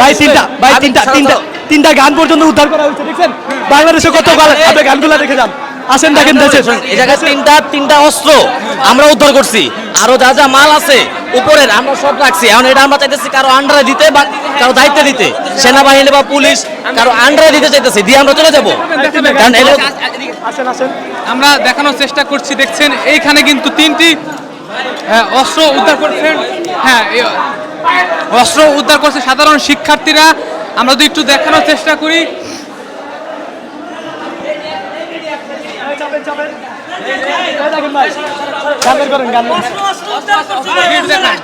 ভাই তিনটা ভাই তিনটা তিনটা তিনটা গান পর্যন্ত উদ্ধার করা হয়েছে দেখছেন? বাংলাদেশে কত গান আপনি গানগুলো দেখে যান। আসেন দেখেন দেশে এই জায়গায় তিনটা তিনটা অস্ত্র আমরা উদ্ধার করছি। আরও যা যা মাল আছে উপরের আমরা সব রাখছি। এখন এটা আমরা চাইতেছি কারও আন্ডারে দিতে বা কারও দায়িত্বে দিতে। সেনাবাহিনী বা পুলিশ কারও আন্ডারে দিতে চাইতেছি দিয়ে আমরা চলে যাব। কারণ এটা আসেন আসেন। আমরা দেখানোর চেষ্টা করছি দেখছেন? এইখানে কিন্তু তিনটি আহ, অস্ত্র উদ্ধার করছেন। হ্যাঁ এই অস্ত্র উদ্ধার করছে সাধারণ শিক্ষার্থীরা। আমরা যদি একটু দেখানোর চেষ্টা করি। দেখেন।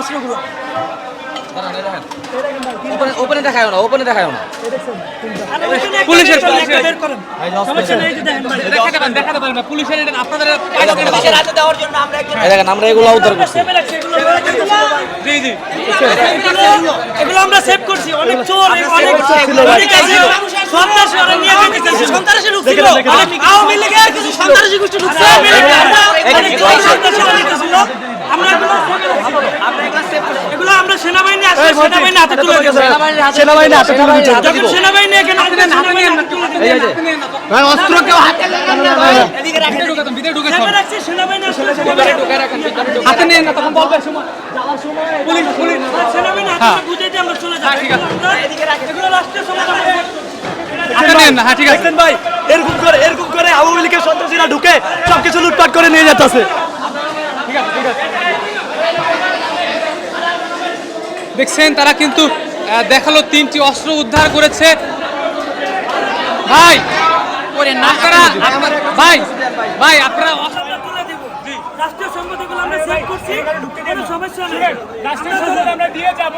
অস্ত্রগুলো। ওপেনে ওপেনে দেখায় না ওপেনে দেখায় না। পুলিশের পুলিশের বের করেন। সমস্যা নেই এই যে দেখেন আমরা এগুলো উদ্ধার করছি। এগুলো আমরা সেভ করছি অনেক চোর অনেক অনেক সন্ত্রাসী ওরা নিয়ে গেছে সন্ত্রাসী ঢুকছিল। অনেক আওয়ামী লীগের কিছু সন্ত্রাসী গোষ্ঠী ঢুকছে। সেনাবাহিনী হাতে তুলে দিচ্ছে। অস্ত্র কেউ হাতে ভিতরে ঢুকাতাম ভিতরে ঢুকে সেভে রাখছি সেনাবাহিনী আসলে সেনাবাহিনী হাতে নিয়ে না তখন বলবে সময়। Police police. সেনাবাহিনী হাতে বুঝে দিয়ে আমরা চলে যাব এগুলো রাষ্ট্রীয় সমাধান হাতে নিয়ে না ঠিক আছে। দেখছেন ভাই এরকম করে এরকম করে আওয়ামী লীগের সন্ত্রাসীরা ঢুকে সবকিছু লুটপাট করে নিয়ে যেতেছে দেখছেন তারা কিন্তু দেখাল তিনটি অস্ত্র উদ্ধার করেছে। ভাই আপনারা ভাই ভাই। আপনারা অস্ত্র- আমরা তুলে দেব। রাষ্ট্রীয় সম্পদগুলো আমরা সেভ করছি কোনো সমস্যা নেই। রাষ্ট্রীয় সম্পদ আমরা দিয়ে যাব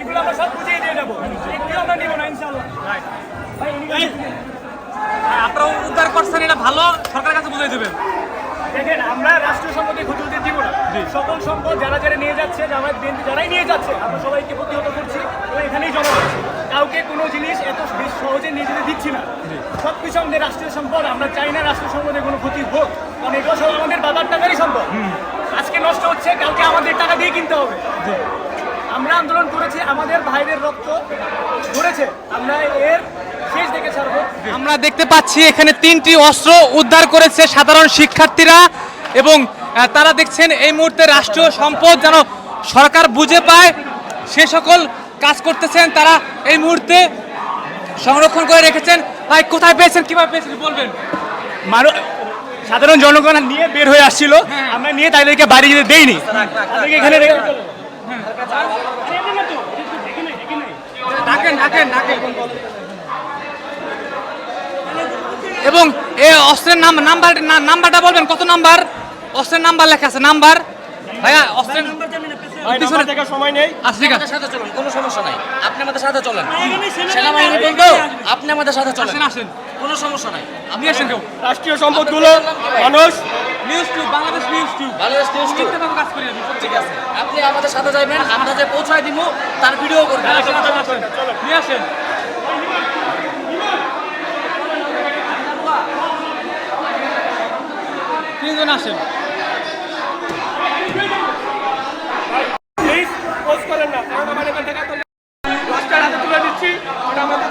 এগুলো আমরা সব বুঝিয়ে দিয়ে যাব এগুলো আমরা নিব না ইনশাল্লাহ আপনারা উদ্ধার করছেন এটা ভালো। সরকারের কাছে বুঝিয়ে দেবেন। দেখেন আমরা রাষ্ট্রীয় সম্পদে সকল সম্পদ যারা যারা নিয়ে যাচ্ছে, জামায়াত বিএনপি যারাই নিয়ে যাচ্ছে, আমরা সবাইকে প্রতিহত করছি এবং এখানেই জমা করছি। কাউকে কোনো জিনিস এত বেশ সহজে যেতে দিচ্ছি না। সব কিছু আমাদের রাষ্ট্রীয় সম্পদ, আমরা চাই না রাষ্ট্রীয় সম্পদে কোনো ক্ষতি হোক, কারণ এগুলো সব আমাদের বাবার টাকারই সম্পদ। আজকে নষ্ট হচ্ছে, কালকে আমাদের টাকা দিয়ে কিনতে হবে। আমরা আন্দোলন করেছি, আমাদের ভাইদের রক্ত ধরেছে আমরা এর শেষ দেখে ছাড়বো। আমরা দেখতে পাচ্ছি এখানে তিনটি অস্ত্র উদ্ধার করেছে সাধারণ শিক্ষার্থীরা এবং তারা দেখছেন এই মুহূর্তে রাষ্ট্রীয় সম্পদ যেন সরকার বুঝে পায় সে সকল কাজ করতেছেন তারা এই মুহূর্তে সংরক্ষণ করে রেখেছেন। ভাই কোথায় পেয়েছেন? কীভাবে পেয়েছেন? বলবেন। মানুষ সাধারণ জনগণ নিয়ে বের হয়ে আসছিল। আমরা নিয়ে তাদেরকে বাড়ি যেতে দেইনি। তাদেরকে এখানে এবং এ অস্ত্রের নাম নাম্বার নাম্বারটা বলবেন। কত নাম্বার? অস্ত্রের নাম্বার লেখা আছে নাম্বার। ভাইয়া অস্ত্রের পিছনে। সময় নেই। আচ্ছা ঠিক আছে। সাথে চলুন কোনো সমস্যা নাই। আপনি আমাদের সাথে চলেন। এখানে সেনাবাহিনী সেনাবাহিনী আসবে, বলতো এখানে আসবে। আপনি আমাদের সাথে চলেন। আসেন আসেন। কোনো সমস্যা নাই। আপনি আসেন কেউ। রাষ্ট্রীয় সম্পদগুলো মানুষ। News tube Bangladesh news tube Bangladesh news tube. কাজ করি আমি ঠিক আছে। আপনি আমাদের সাথে যাবেন আমরা যে পৌঁছায় দিব তার ভিডিও করবেন নিয়ে আসেন। তিনজন আসেন প্লিজ পোস্ট করেন না কারণ আমার এখান থেকে তো রাষ্ট্রের হাতে তুলে দিচ্ছি ওটা আমাদের জানার দরকার সেনাবাহিনী কাছে সেনাবাহিনী কাছে সেনাবাহিনী রাস্তা সেনাবাহিনী আছে আমি এই ভাই অস্ত্রের বিষয়টি কথা বলতে চাইছে এই অস্ত্র আমি নিজে পৌঁছায় দেব অস্ত্র উত্তরের বিষয়ে কিছু কথা হ্যাঁ হ্যাঁ হ্যাঁ পরে যা- যাই বলেন আপনি। কোন দিক থেকে? এই- এই দিক- এই দিক- এই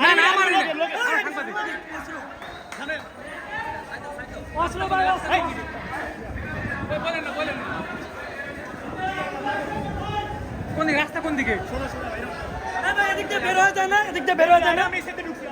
না না আমার কোন রাস্তা কোন দিকে বের হয়ে যায় না এদিক দিয়ে বের হয়ে যায় না আমি সেতে ঢুকছি